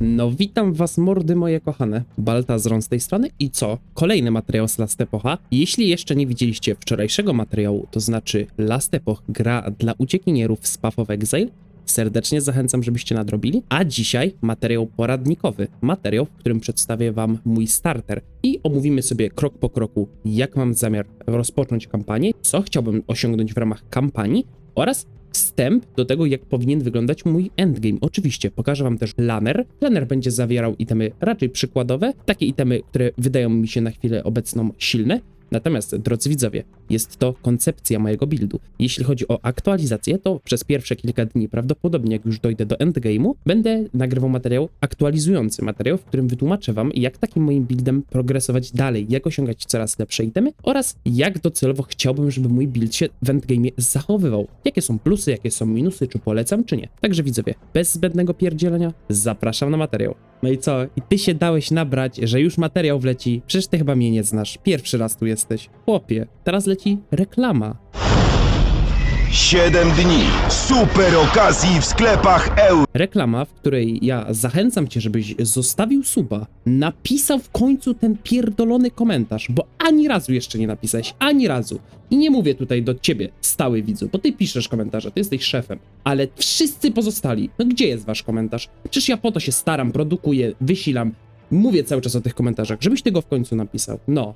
No witam was mordy moje kochane, Baltazron z tej strony i co? Kolejny materiał z Last Epocha. Jeśli jeszcze nie widzieliście wczorajszego materiału, to znaczy Last Epoch gra dla uciekinierów z Path of Exile, serdecznie zachęcam, żebyście nadrobili. A dzisiaj materiał poradnikowy, materiał, w którym przedstawię wam mój starter i omówimy sobie krok po kroku, jak mam zamiar rozpocząć kampanię, co chciałbym osiągnąć w ramach kampanii oraz wstęp do tego, jak powinien wyglądać mój endgame. Oczywiście pokażę wam też planer. Planer będzie zawierał itemy raczej przykładowe, takie itemy, które wydają mi się na chwilę obecną silne. Natomiast, drodzy widzowie, jest to koncepcja mojego buildu. Jeśli chodzi o aktualizację, to przez pierwsze kilka dni, prawdopodobnie jak już dojdę do endgame'u, będę nagrywał materiał aktualizujący, materiał, w którym wytłumaczę wam, jak takim moim buildem progresować dalej, jak osiągać coraz lepsze itemy oraz jak docelowo chciałbym, żeby mój build się w endgame'ie zachowywał. Jakie są plusy, jakie są minusy, czy polecam, czy nie. Także widzowie, bez zbędnego pierdzielenia, zapraszam na materiał. No i co? I ty się dałeś nabrać, że już materiał wleci? Przecież ty chyba mnie nie znasz. Pierwszy raz tu jesteś. Chłopie, teraz leci reklama. 7 dni super okazji w sklepach euro. Reklama, w której ja zachęcam cię, żebyś zostawił suba, napisał w końcu ten pierdolony komentarz, bo ani razu jeszcze nie napisałeś, ani razu. I nie mówię tutaj do ciebie, stały widzu, bo ty piszesz komentarze, ty jesteś szefem, ale wszyscy pozostali, no gdzie jest wasz komentarz? Przecież ja po to się staram, produkuję, wysilam, mówię cały czas o tych komentarzach, żebyś ty go w końcu napisał. No,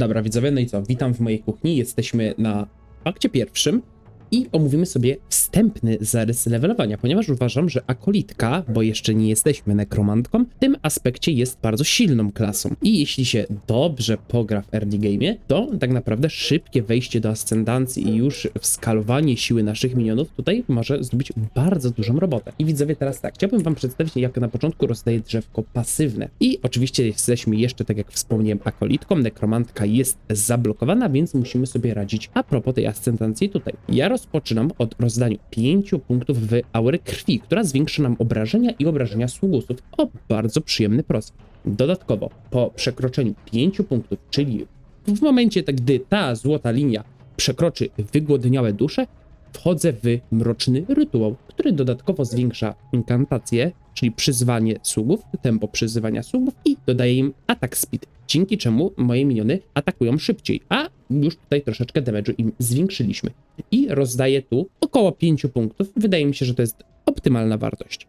Dobra, widzowie, no i co? Witam w mojej kuchni. Jesteśmy na akcie pierwszym i omówimy sobie wstępny zarys levelowania, ponieważ uważam, że akolitka, bo jeszcze nie jesteśmy nekromantką, w tym aspekcie jest bardzo silną klasą. I jeśli się dobrze pogra w early game'ie, to tak naprawdę szybkie wejście do ascendancji i już wskalowanie siły naszych minionów tutaj może zrobić bardzo dużą robotę. I widzowie, teraz tak, chciałbym wam przedstawić, jak na początku rozdaję drzewko pasywne. I oczywiście jesteśmy jeszcze, tak jak wspomniałem, akolitką, nekromantka jest zablokowana, więc musimy sobie radzić a propos tej ascendancji tutaj. Ja rozpoczynam od rozdania 5 punktów w aurę krwi, która zwiększy nam obrażenia i obrażenia sługusów o bardzo przyjemny proces. Dodatkowo, po przekroczeniu 5 punktów, czyli w momencie, tak, gdy ta złota linia przekroczy wygłodniałe dusze, wchodzę w mroczny rytuał, który dodatkowo zwiększa inkantację, czyli przyzwanie sługów, tempo przyzywania sługów i dodaje im atak speed, dzięki czemu moje miniony atakują szybciej, a już tutaj troszeczkę damage'u im zwiększyliśmy. I rozdaję tu około 5 punktów, wydaje mi się, że to jest optymalna wartość.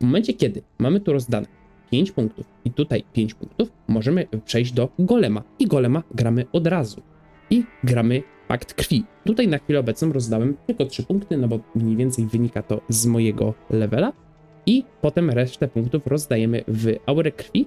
W momencie, kiedy mamy tu rozdane 5 punktów i tutaj 5 punktów, możemy przejść do golema i golema gramy od razu. I gramy pakt krwi. Tutaj na chwilę obecną rozdałem tylko 3 punkty, no bo mniej więcej wynika to z mojego levela. I potem resztę punktów rozdajemy w aurę krwi,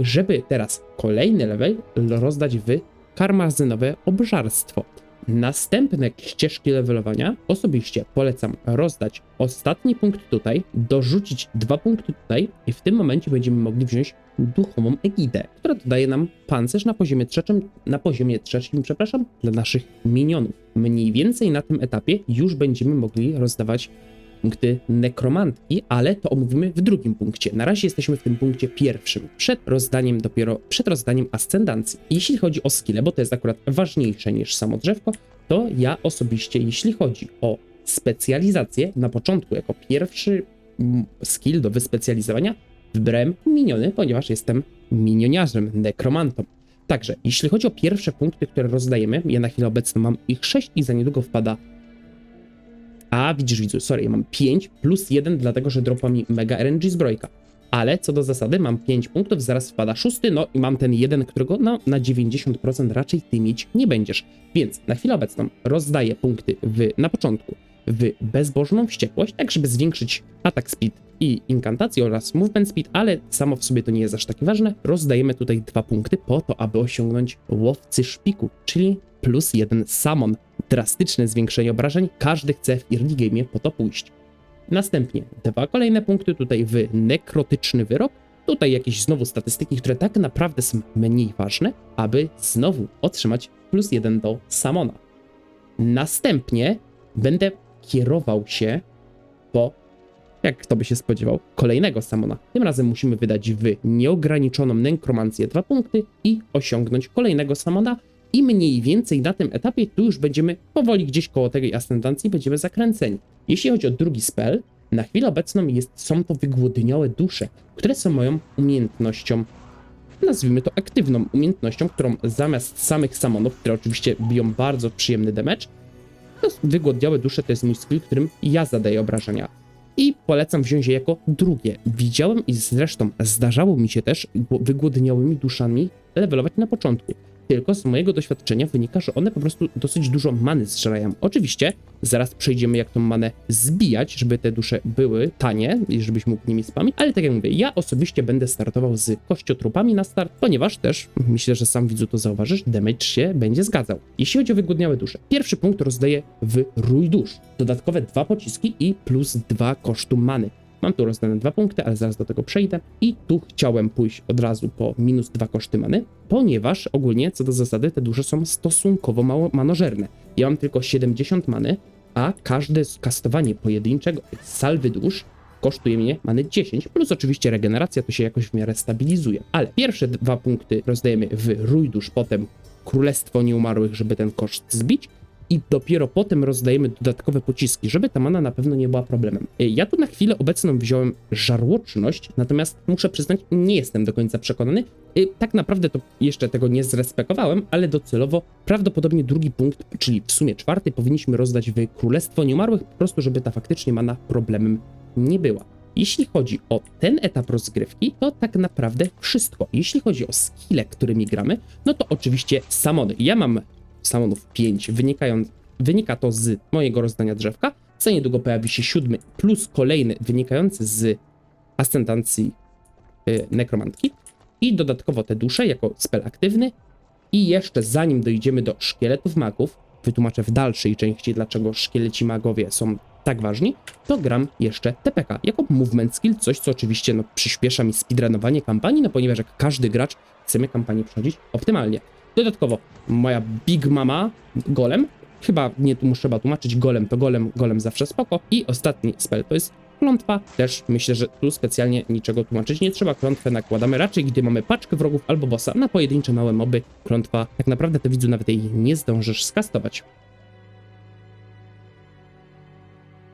żeby teraz kolejny level rozdać w karmazynowe obżarstwo. Następne ścieżki levelowania osobiście polecam rozdać ostatni punkt tutaj, dorzucić dwa punkty tutaj i w tym momencie będziemy mogli wziąć duchową egidę, która dodaje nam pancerz na poziomie trzecim, na poziomie trzecim, przepraszam, dla naszych minionów. Mniej więcej na tym etapie już będziemy mogli rozdawać punkty nekromantki, ale to omówimy w drugim punkcie. Na razie jesteśmy w tym punkcie pierwszym, przed rozdaniem dopiero, przed rozdaniem ascendancji. Jeśli chodzi o skille, bo to jest akurat ważniejsze niż samo drzewko, to ja osobiście, jeśli chodzi o specjalizację, na początku jako pierwszy mm, skill do wyspecjalizowania, wybrałem miniony, ponieważ jestem minioniarzem, nekromantą. Także, jeśli chodzi o pierwsze punkty, które rozdajemy, ja na chwilę obecną mam ich 6 i za niedługo wpada a widzisz, widzu, sorry, ja mam 5 plus 1, dlatego że dropa mi mega RNG zbrojka. Ale co do zasady, mam 5 punktów, zaraz wpada szósty, no i mam ten jeden, którego no, na 90% raczej ty mieć nie będziesz. Więc na chwilę obecną rozdaję punkty w, na początku w bezbożną wściekłość, tak żeby zwiększyć atak speed i inkantację oraz movement speed, ale samo w sobie to nie jest aż takie ważne. Rozdajemy tutaj dwa punkty po to, aby osiągnąć łowcy szpiku, czyli plus jeden summon. Drastyczne zwiększenie obrażeń, każdy chce w early game po to pójść. Następnie dwa kolejne punkty tutaj w nekrotyczny wyrok, tutaj jakieś znowu statystyki, które tak naprawdę są mniej ważne, aby znowu otrzymać plus jeden do summona. Następnie będę kierował się po, jak kto by się spodziewał, kolejnego samona. Tym razem musimy wydać w nieograniczoną nekromancję dwa punkty i osiągnąć kolejnego samona. I mniej więcej na tym etapie tu już będziemy powoli gdzieś koło tej ascendancji będziemy zakręceni. Jeśli chodzi o drugi spell, Na chwilę obecną jest, są to wygłodniałe dusze, które są moją umiejętnością, nazwijmy to aktywną umiejętnością, którą zamiast samych samonów, które oczywiście biją bardzo przyjemny damage, to wygłodniałe dusze to jest mój skill, którym ja zadaję obrażenia. I polecam wziąć je jako drugie. Widziałem i zresztą zdarzało mi się też gło- wygłodniałymi duszami levelować na początku. Tylko z mojego doświadczenia wynika, że one po prostu dosyć dużo many zżerają. Oczywiście zaraz przejdziemy jak tą manę zbijać, żeby te dusze były tanie i żebyś mógł nimi spamić, ale tak jak mówię, ja osobiście będę startował z kościotrupami na start, ponieważ też, myślę, że sam widzu to zauważysz, damage się będzie zgadzał. Jeśli chodzi o wygłodniałe dusze, pierwszy punkt rozdaję w rój dusz. Dodatkowe dwa pociski i plus dwa kosztu many. Mam tu rozdane dwa punkty, ale zaraz do tego przejdę. I tu chciałem pójść od razu po minus dwa koszty many, ponieważ ogólnie co do zasady te dusze są stosunkowo mało manożerne. Ja mam tylko 70 many, a każde skastowanie pojedynczego salwy dusz kosztuje mnie many 10, plus oczywiście regeneracja to się jakoś w miarę stabilizuje. Ale pierwsze dwa punkty rozdajemy w rój dusz, potem Królestwo Nieumarłych, żeby ten koszt zbić, i dopiero potem rozdajemy dodatkowe pociski, żeby ta mana na pewno nie była problemem. Y, Ja tu na chwilę obecną wziąłem żarłoczność, natomiast muszę przyznać, nie jestem do końca przekonany. Y, Tak naprawdę to jeszcze tego nie zrespekowałem, ale docelowo prawdopodobnie drugi punkt, czyli w sumie czwarty, powinniśmy rozdać w Królestwo Nieumarłych, po prostu żeby ta faktycznie mana problemem nie była. Jeśli chodzi o ten etap rozgrywki, to tak naprawdę wszystko. Jeśli chodzi o skille, którymi gramy, no to oczywiście samony. Ja mam samonów 5, wynikając, wynika to z mojego rozdania drzewka. Za niedługo pojawi się siódmy, plus kolejny wynikający z ascendancji y, nekromantki. I dodatkowo te dusze jako spell aktywny. I jeszcze zanim dojdziemy do szkieletów magów, wytłumaczę w dalszej części, dlaczego szkieleci magowie są tak ważni, to gram jeszcze TPK jako movement skill, coś co oczywiście no, przyspiesza mi speedrunowanie kampanii, no ponieważ jak każdy gracz chcemy kampanię przechodzić optymalnie. Dodatkowo moja Big Mama Golem, chyba nie tu muszę tłumaczyć, Golem to Golem, Golem zawsze spoko. I ostatni spell to jest klątwa, też myślę, że tu specjalnie niczego tłumaczyć nie trzeba, klątwę nakładamy raczej, gdy mamy paczkę wrogów albo bossa na pojedyncze małe moby, klątwa, tak naprawdę to widzu nawet jej nie zdążysz skastować.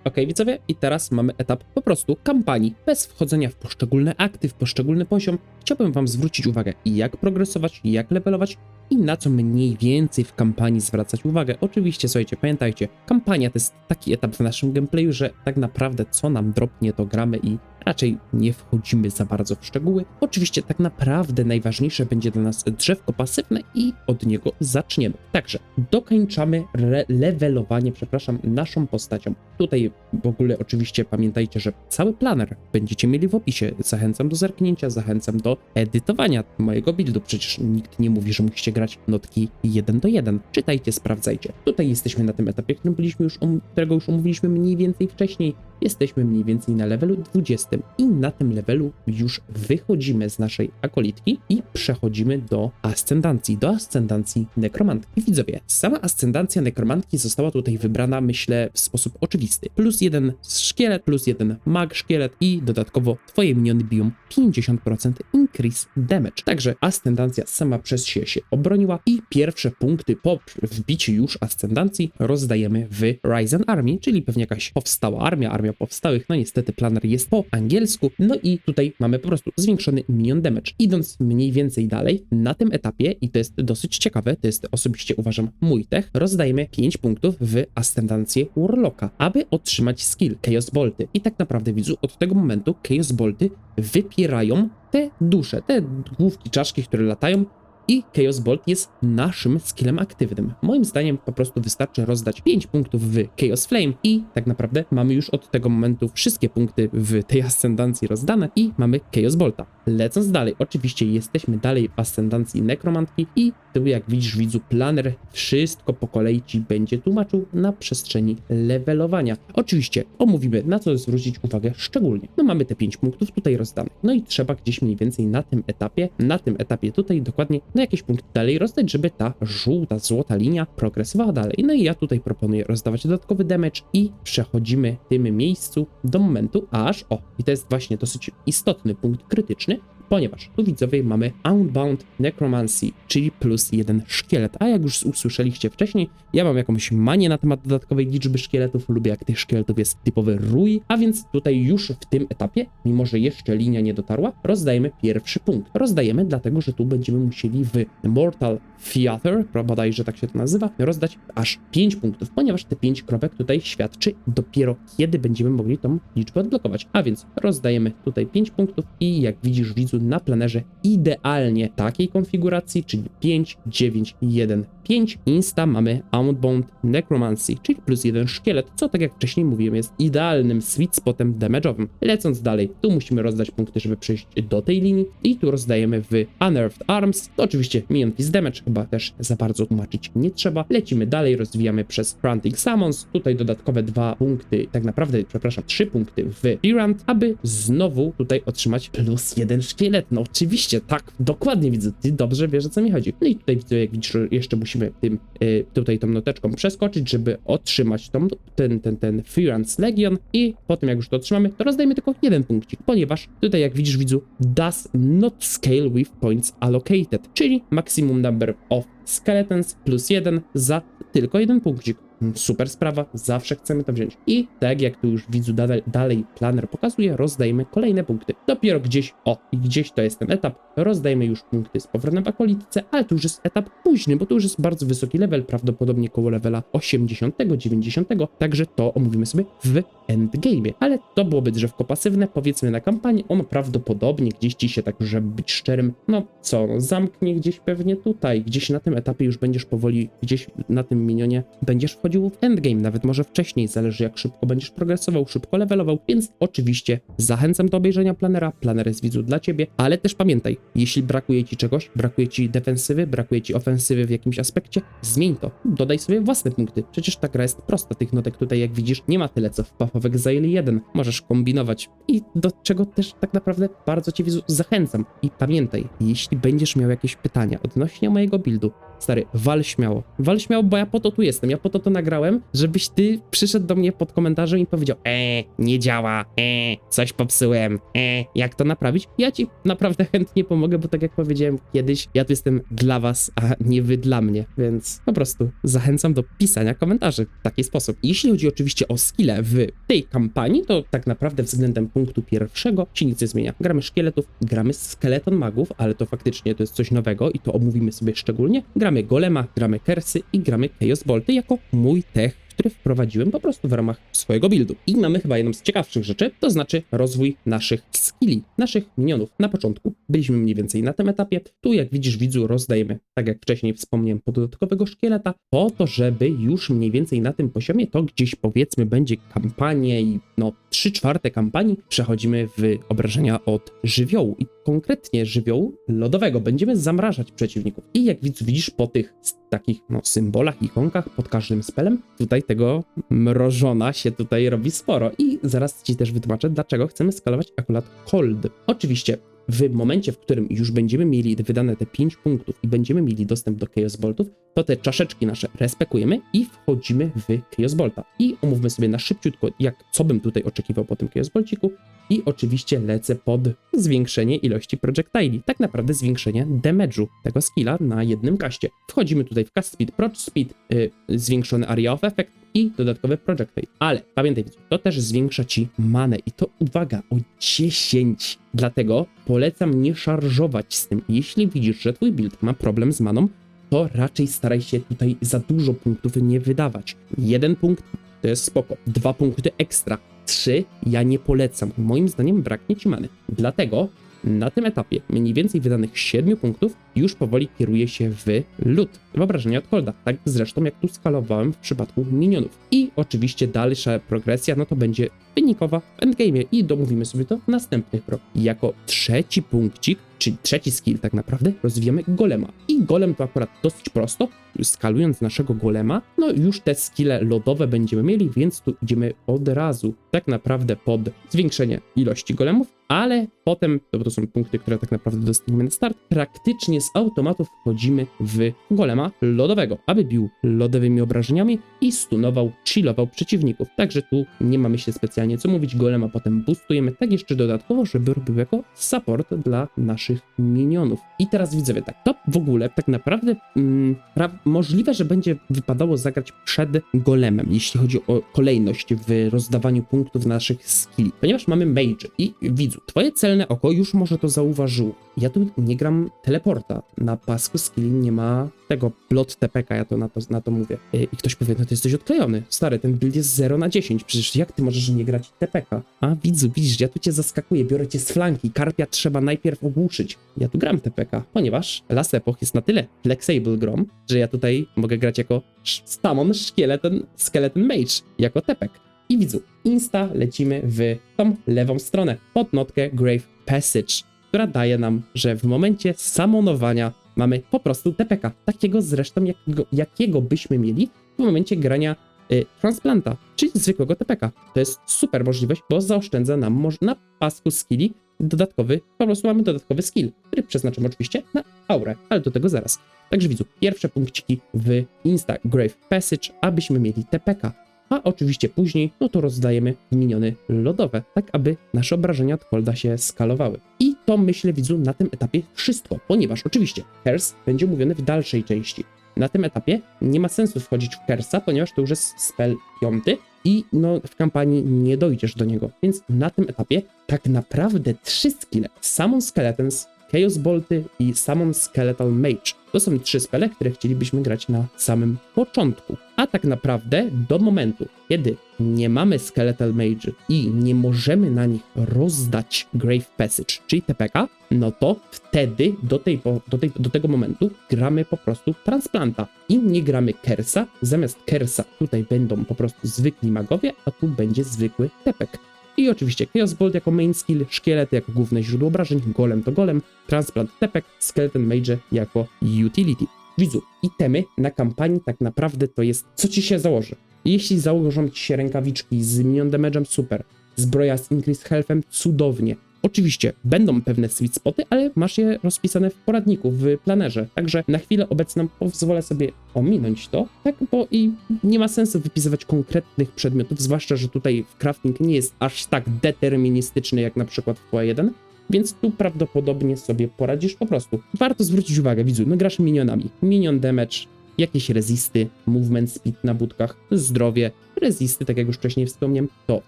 Ok, widzowie, i teraz mamy etap po prostu kampanii, bez wchodzenia w poszczególne akty, w poszczególny poziom. Chciałbym Wam zwrócić uwagę, jak progresować, jak levelować i na co mniej więcej w kampanii zwracać uwagę. Oczywiście, słuchajcie, pamiętajcie, kampania to jest taki etap w naszym gameplayu, że tak naprawdę co nam dropnie, to gramy i raczej nie wchodzimy za bardzo w szczegóły. Oczywiście, tak naprawdę najważniejsze będzie dla nas drzewko pasywne i od niego zaczniemy. Także dokończamy levelowanie, przepraszam, naszą postacią. Tutaj w ogóle oczywiście pamiętajcie, że cały planer będziecie mieli w opisie. Zachęcam do zerknięcia, zachęcam do edytowania mojego buildu. Przecież nikt nie mówi, że musicie grać notki 1 do 1. Czytajcie, sprawdzajcie. Tutaj jesteśmy na tym etapie, którym byliśmy już, om- którego już omówiliśmy mniej więcej wcześniej. Jesteśmy mniej więcej na levelu 20 i na tym levelu już wychodzimy z naszej akolitki i przechodzimy do ascendancji, do ascendancji nekromantki. Widzowie, sama ascendancja nekromantki została tutaj wybrana, myślę, w sposób oczywisty. Plus jeden szkielet, plus jeden mag szkielet i dodatkowo twoje miniony biją 50% increase damage. Także ascendancja sama przez się się obroniła i pierwsze punkty po wbiciu już ascendancji rozdajemy w Ryzen Army, czyli pewnie jakaś powstała armia, armia powstałych. No niestety planer jest po angielsku. No i tutaj mamy po prostu zwiększony minion damage. Idąc mniej więcej dalej, na tym etapie, i to jest dosyć ciekawe, to jest osobiście uważam mój tech, rozdajemy 5 punktów w ascendancję Warlocka, aby otrzymać skill Chaos Bolty. I tak naprawdę widzu, od tego momentu Chaos Bolty wypierają te dusze, te główki, czaszki, które latają i Chaos Bolt jest naszym skillem aktywnym. Moim zdaniem po prostu wystarczy rozdać 5 punktów w Chaos Flame i tak naprawdę mamy już od tego momentu wszystkie punkty w tej ascendancji rozdane i mamy Chaos Bolta. Lecąc dalej, oczywiście jesteśmy dalej w ascendancji Nekromantki i tu jak widzisz widzu planer wszystko po kolei ci będzie tłumaczył na przestrzeni levelowania. Oczywiście omówimy na co zwrócić uwagę szczególnie. No mamy te 5 punktów tutaj rozdanych. No i trzeba gdzieś mniej więcej na tym etapie, na tym etapie tutaj dokładnie na jakieś punkty dalej rozdać, żeby ta żółta, złota linia progresowała dalej. No i ja tutaj proponuję rozdawać dodatkowy damage i przechodzimy w tym miejscu do momentu aż, o, i to jest właśnie dosyć istotny punkt krytyczny, ponieważ tu widzowie mamy Outbound Necromancy, czyli plus jeden szkielet, a jak już usłyszeliście wcześniej, ja mam jakąś manię na temat dodatkowej liczby szkieletów, lubię jak tych szkieletów jest typowy rój, a więc tutaj już w tym etapie, mimo że jeszcze linia nie dotarła, rozdajemy pierwszy punkt. Rozdajemy dlatego, że tu będziemy musieli w Mortal Theater, bodajże tak się to nazywa, rozdać aż 5 punktów, ponieważ te 5 kropek tutaj świadczy dopiero kiedy będziemy mogli tą liczbę odblokować. A więc rozdajemy tutaj 5 punktów i jak widzisz widzu na planerze idealnie takiej konfiguracji, czyli 5, 9, 1, 5 insta mamy Outbound Necromancy, czyli plus jeden szkielet, co tak jak wcześniej mówiłem jest idealnym sweet spotem damage'owym. Lecąc dalej, tu musimy rozdać punkty, żeby przejść do tej linii i tu rozdajemy w Unearthed Arms, to oczywiście Minion Fist Damage, chyba też za bardzo tłumaczyć nie trzeba. Lecimy dalej, rozwijamy przez Frantic Summons, tutaj dodatkowe dwa punkty, tak naprawdę, przepraszam, trzy punkty w Pirant, aby znowu tutaj otrzymać plus jeden szkielet. No oczywiście, tak, dokładnie widzę, ty dobrze wiesz o co mi chodzi. No i tutaj widzę, jak widzisz, jeszcze musimy tym, y, tutaj tą noteczką przeskoczyć, żeby otrzymać tą, ten, ten, ten Firance Legion i po tym jak już to otrzymamy, to rozdajemy tylko jeden punkcik, ponieważ tutaj jak widzisz widzu, does not scale with points allocated, czyli maximum number of skeletons plus jeden za tylko jeden punkcik. Super sprawa, zawsze chcemy to wziąć. I tak jak tu już widzu dalej, planer pokazuje, rozdajemy kolejne punkty. Dopiero gdzieś, o, i gdzieś to jest ten etap, rozdajemy już punkty z powrotem w akolityce, ale to już jest etap późny, bo to już jest bardzo wysoki level, prawdopodobnie koło levela 80, 90, także to omówimy sobie w endgame. Ale to byłoby drzewko pasywne, powiedzmy na kampanii, ono prawdopodobnie gdzieś ci się tak, żeby być szczerym, no co, zamknie gdzieś pewnie tutaj, gdzieś na tym etapie już będziesz powoli, gdzieś na tym minionie będziesz wchodził w endgame, nawet może wcześniej, zależy jak szybko będziesz progresował, szybko levelował, więc oczywiście zachęcam do obejrzenia planera, planer jest widzu dla ciebie, ale też pamiętaj, jeśli brakuje ci czegoś, brakuje ci defensywy, brakuje ci ofensywy w jakimś aspekcie, zmień to, dodaj sobie własne punkty, przecież ta gra jest prosta, tych notek tutaj jak widzisz nie ma tyle co w of Exile 1, możesz kombinować. I do czego też tak naprawdę bardzo cię widzu zachęcam. I pamiętaj, jeśli będziesz miał jakieś pytania odnośnie mojego buildu, Stary, wal śmiało. Wal śmiało, bo ja po to tu jestem. Ja po to to nagrałem, żebyś ty przyszedł do mnie pod komentarzem i powiedział: Eee, nie działa, eee, coś popsułem, eee, jak to naprawić? Ja ci naprawdę chętnie pomogę, bo tak jak powiedziałem kiedyś, ja tu jestem dla was, a nie wy dla mnie, więc po prostu zachęcam do pisania komentarzy w taki sposób. Jeśli chodzi oczywiście o skille w tej kampanii, to tak naprawdę względem punktu pierwszego się nic nie zmienia. Gramy szkieletów, gramy skeleton magów, ale to faktycznie to jest coś nowego i to omówimy sobie szczególnie. Gramy golema, gramy kersy i gramy chaos bolty jako mój tech który wprowadziłem po prostu w ramach swojego buildu. I mamy chyba jedną z ciekawszych rzeczy, to znaczy rozwój naszych skilli, naszych minionów. Na początku byliśmy mniej więcej na tym etapie. Tu, jak widzisz, widzu, rozdajemy, tak jak wcześniej wspomniałem, po dodatkowego szkieleta, po to, żeby już mniej więcej na tym poziomie to gdzieś powiedzmy będzie kampanię i no 3 czwarte kampanii przechodzimy w obrażenia od żywiołu i konkretnie żywiołu lodowego. Będziemy zamrażać przeciwników. I jak widz, widzisz po tych takich no, symbolach, ikonkach pod każdym spelem, tutaj tego mrożona się tutaj robi sporo. I zaraz ci też wytłumaczę, dlaczego chcemy skalować akurat cold. Oczywiście w momencie, w którym już będziemy mieli wydane te 5 punktów i będziemy mieli dostęp do Chaos Boltów, to te czaszeczki nasze respekujemy i wchodzimy w Chaos Bolta. I omówmy sobie na szybciutko, jak co bym tutaj oczekiwał po tym Chaos Bolciku. I oczywiście lecę pod zwiększenie ilości projectili. Tak naprawdę zwiększenie damage'u tego skilla na jednym kaście. Wchodzimy tutaj w cast speed, proc speed, yy, zwiększony area of effect i dodatkowy projectile. Ale pamiętaj, to też zwiększa ci manę i to uwaga o 10. Dlatego polecam nie szarżować z tym. Jeśli widzisz, że twój build ma problem z maną, to raczej staraj się tutaj za dużo punktów nie wydawać. Jeden punkt to jest spoko, dwa punkty ekstra, trzy ja nie polecam. Moim zdaniem braknie ci many. Dlatego na tym etapie mniej więcej wydanych 7 punktów już powoli kieruje się w lód. Wyobrażenia od Holda. Tak zresztą jak tu skalowałem w przypadku minionów. I oczywiście dalsza progresja, no to będzie wynikowa w endgame i domówimy sobie to w następnych krokach. Jako trzeci punkcik, czyli trzeci skill tak naprawdę, rozwijamy golema. I golem to akurat dosyć prosto, skalując naszego golema, no już te skille lodowe będziemy mieli, więc tu idziemy od razu tak naprawdę pod zwiększenie ilości golemów, ale potem, to, to są punkty, które tak naprawdę dostaniemy na start, praktycznie z automatu wchodzimy w golema lodowego, aby bił lodowymi obrażeniami i stunował, chillował przeciwników. Także tu nie mamy się specjalnie co mówić, golema potem boostujemy, tak jeszcze dodatkowo, żeby robił jako support dla naszych minionów. I teraz widzowie, tak, to w ogóle tak naprawdę mm, możliwe, że będzie wypadało zagrać przed golemem, jeśli chodzi o kolejność w rozdawaniu punktów naszych skilli, ponieważ mamy mage i widzu, twoje celne oko już może to zauważyło. Ja tu nie gram teleporta, na pasku skilli nie ma tego plot TPK, ja to na to, na to mówię. I i ktoś powie, no ty jesteś odklejony, stary, ten build jest 0 na 10, przecież jak ty możesz nie grać TPK? A widzu, widzisz, ja tu cię zaskakuję, biorę cię z flanki, karpia trzeba najpierw ogłuszyć. Ja tu gram TPK, ponieważ Last Epoch jest na tyle flexible grom, że ja tutaj mogę grać jako Stamon Skeleton, Skeleton Mage, jako TPK. I widzu, insta lecimy w tą lewą stronę, pod notkę Grave Passage, która daje nam, że w momencie samonowania mamy po prostu TPK, takiego zresztą jakiego, jakiego byśmy mieli w momencie grania y, transplanta, czyli zwykłego TPK. To jest super możliwość, bo zaoszczędza nam na pasku skilli dodatkowy, po prostu mamy dodatkowy skill, który przeznaczam oczywiście na aurę, ale do tego zaraz. Także widzu, pierwsze punkciki w Insta Grave Passage, abyśmy mieli TPK. A oczywiście później, no to rozdajemy miniony lodowe, tak aby nasze obrażenia od Colda się skalowały. I to myślę, widzu, na tym etapie wszystko, ponieważ oczywiście Curse będzie mówiony w dalszej części. Na tym etapie nie ma sensu wchodzić w Curse'a, ponieważ to już jest spell piąty i no, w kampanii nie dojdziesz do niego. Więc na tym etapie tak naprawdę trzy skille, Summon Skeletons, Chaos Bolty i Summon Skeletal Mage. To są trzy spele, które chcielibyśmy grać na samym początku. A tak naprawdę do momentu, kiedy nie mamy Skeletal Mage i nie możemy na nich rozdać Grave Passage, czyli TPK, no to wtedy do, tej, do, tej, do tego momentu gramy po prostu Transplanta i nie gramy Kersa. Zamiast Kersa tutaj będą po prostu zwykli magowie, a tu będzie zwykły Tepek. I oczywiście Chaos Bolt jako main skill, szkielety jako główne źródło obrażeń, golem to golem, transplant tepek, skeleton mage jako utility. Widzu, itemy na kampanii tak naprawdę to jest co ci się założy. Jeśli założą ci się rękawiczki z minion damage'em, super. Zbroja z increased healthem, cudownie. Oczywiście będą pewne sweet spoty, ale masz je rozpisane w poradniku, w planerze. Także na chwilę obecną pozwolę sobie ominąć to, tak, bo i nie ma sensu wypisywać konkretnych przedmiotów, zwłaszcza, że tutaj crafting nie jest aż tak deterministyczny jak na przykład w POE1, więc tu prawdopodobnie sobie poradzisz po prostu. Warto zwrócić uwagę, widzu, no grasz minionami. Minion damage, jakieś rezisty, movement speed na budkach, zdrowie, rezisty, tak jak już wcześniej wspomniałem, to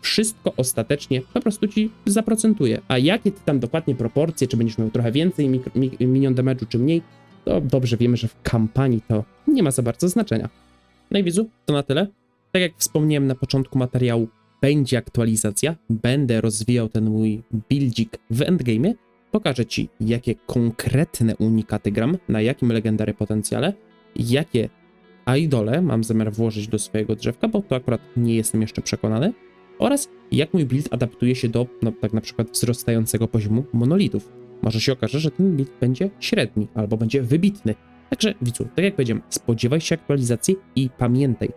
wszystko ostatecznie po prostu ci zaprocentuje. A jakie ty tam dokładnie proporcje, czy będziesz miał trochę więcej mikro, mi, minion damage'u, czy mniej, to dobrze wiemy, że w kampanii to nie ma za bardzo znaczenia. No i widzu, to na tyle. Tak jak wspomniałem na początku materiału, będzie aktualizacja, będę rozwijał ten mój buildzik w endgame'ie, pokażę ci, jakie konkretne unikaty gram, na jakim legendary potencjale, jakie idole mam zamiar włożyć do swojego drzewka, bo to akurat nie jestem jeszcze przekonany, oraz jak mój build adaptuje się do, no tak na przykład wzrastającego poziomu monolitów. Może się okaże, że ten build będzie średni, albo będzie wybitny. Także widzu, tak jak powiedziałem, spodziewaj się aktualizacji i pamiętaj,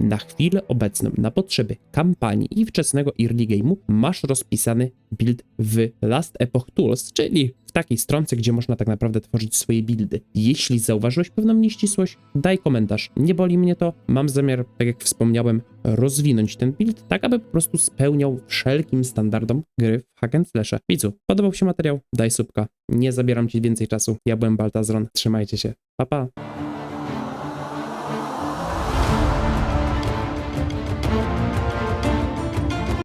na chwilę obecną, na potrzeby kampanii i wczesnego early game'u masz rozpisany build w Last Epoch Tools, czyli w takiej stronce, gdzie można tak naprawdę tworzyć swoje buildy. Jeśli zauważyłeś pewną nieścisłość, daj komentarz. Nie boli mnie to. Mam zamiar, tak jak wspomniałem, rozwinąć ten build, tak aby po prostu spełniał wszelkim standardom gry w Hack and. Widzu, podobał się materiał? Daj subka. Nie zabieram ci więcej czasu. Ja byłem Baltazron. Trzymajcie się. Pa, pa.